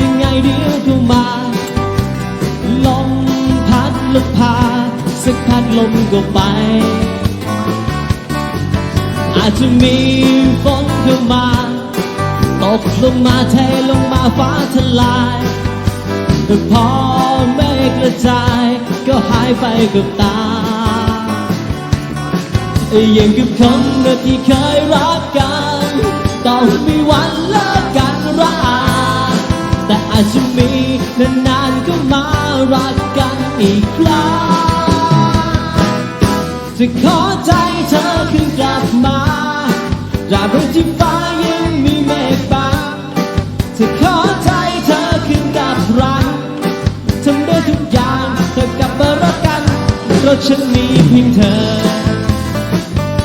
ยังไงเดี๋ยวก็มาลมพัดลมพา สักพัดลมก็ไป อาจจะมีฝนเข้ามาตกลงมาเทลงมาฟ้าทลายแต่พอเมฆกระจาย ก็หายไปกับตายังกับคนที่เคยรักกัน ต้องมีวัน จจะมีนานๆก็มารักกันอีกครั้งจะขอใจเธอคืนกลับมาตราบใดที่ฟ้ายังมีเมฆบังจะขอใจเธอคืนกลับรังทำได้ทุกอย่างเธอกลับมารักกันเพราะฉันมีเพียงเธอ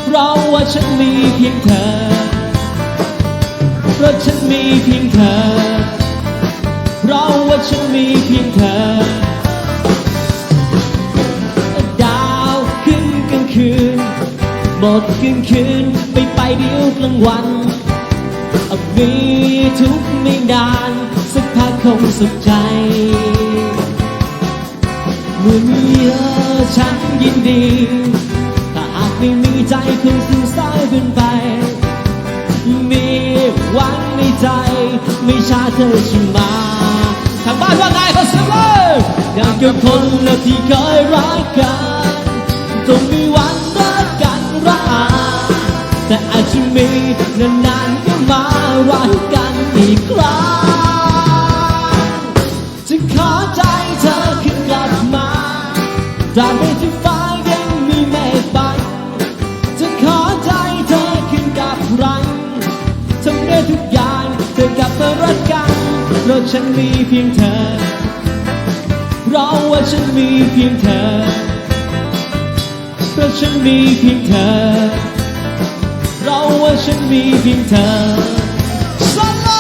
เพราะว่าฉันมีเพียงเธอ เพราะฉันมีเพียงเธอ ฉันมีเพียงเธอ ดาวขึ้นกลางคืน หมดกลางคืนไปไปเดียวกลางวันมีทุกไม่นาน สักพักคงสุขใจเมื่อมีเธอฉันยินดีถ้าหากไม่มีใจคงสูญสายเป็นไป มีหวังในใจ ไม่ช้าเธอชิมาางบ้านว่าไงเขาเสียเลยอยากกับคนที่เคยรักกันต้องมีวันรักกันรักแต่อาจจะมีนานๆก็มารักกันอีกครั้ง ฉันมีเพียงเธอ เพราะว่าฉันมีเพียงเธอ เพราะฉันมีเพียงเธอ เพราะว่าฉันมีเพียงเธอ Summer!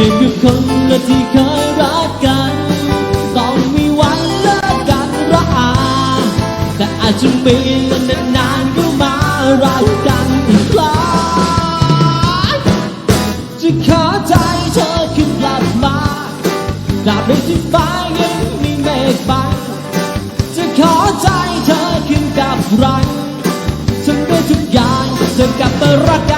ยังกับค ขอใจเธอคืนกลับมาดาบในที่ฟ้ายังมีเมฆบังจะขอใจเธอคืนกลับรังทำได้ทุกอย่างจนกลับมารักกัน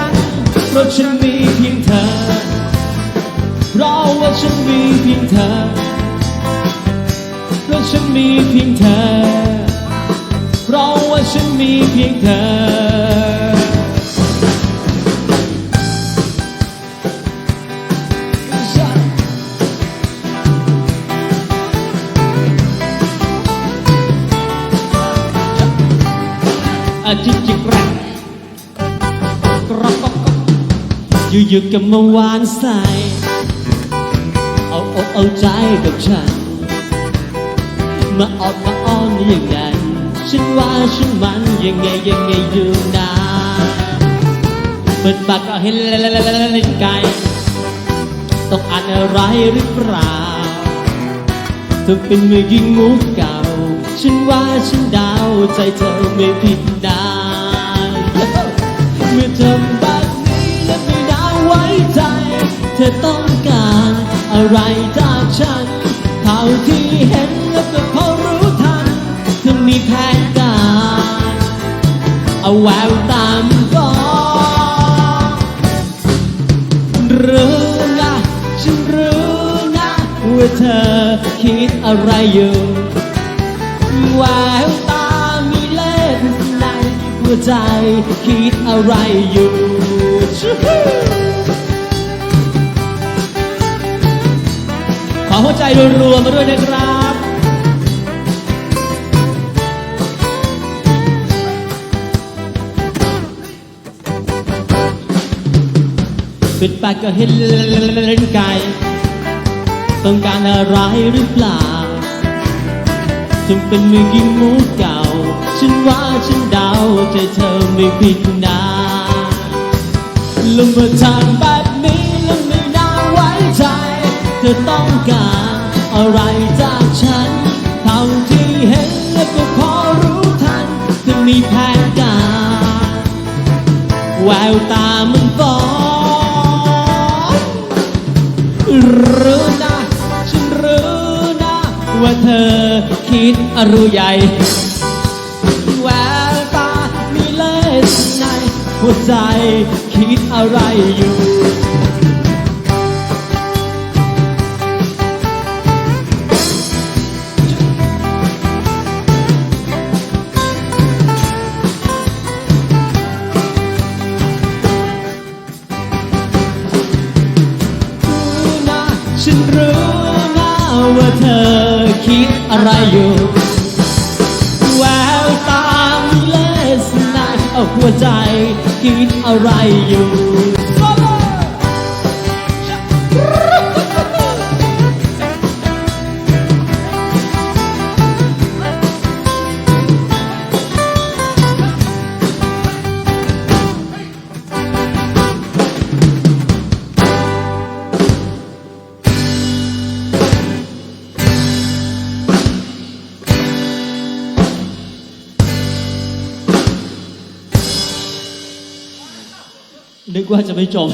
อาจิจิกรักกรอบกรอบอยู่กับเมื่อวานใสเอาอกเอาใจกับฉัน มาออกมาอ้อนอย่างนั้นฉันว่าฉันมันยังไงยังไงอยู่นะเปิดปากก็เห็นเล่นไก่ต้องอ่านอะไรหรือเปล่าเธอเป็นมือยิงมุกเก่า ฉันว่าฉันเดาใจเธอไม่ผิดนะเมื่อทำแบบนี้และไม่น่าไว้ใจ เธอต้องการอะไรจากฉันเท่าที่เห็นแล้วก็พอรู้ทันเธอมีแผนการเอาแววตามก็รู้นะฉันรู้นะว่าเธอคิดอะไรอยู่ แววตามีเล่นในหัวใจคิดอะไรอยู่ขอหัวใจรัวๆมาด้วยนะครับ ปิดปากก็เห็นเล่นไก่ต้องการอะไรหรือเปล่าึงเป็นมือกินมูเก่า ฉันว่าฉันเดาใจเธอไม่ผิดนะลงมาทางแบบนี้แล้วไม่น่าไว้ใจ เธอต้องการอะไรจากฉันเท่าที่เห็นแล้วก็พอรู้ทันจะมีแผนการแววตามันฟ้องรู้นะ ว่าเธอคิดอะไรใหญ่แววตามีเล่ห์ในหัวใจคิดอะไรอยู่รู้นะฉันรู้นะว่าเธอ คิดอะไรอยู่แววตามีเลสในเอาหัวใจคิดอะไรอยู่ นึกว่าจะไม่จบ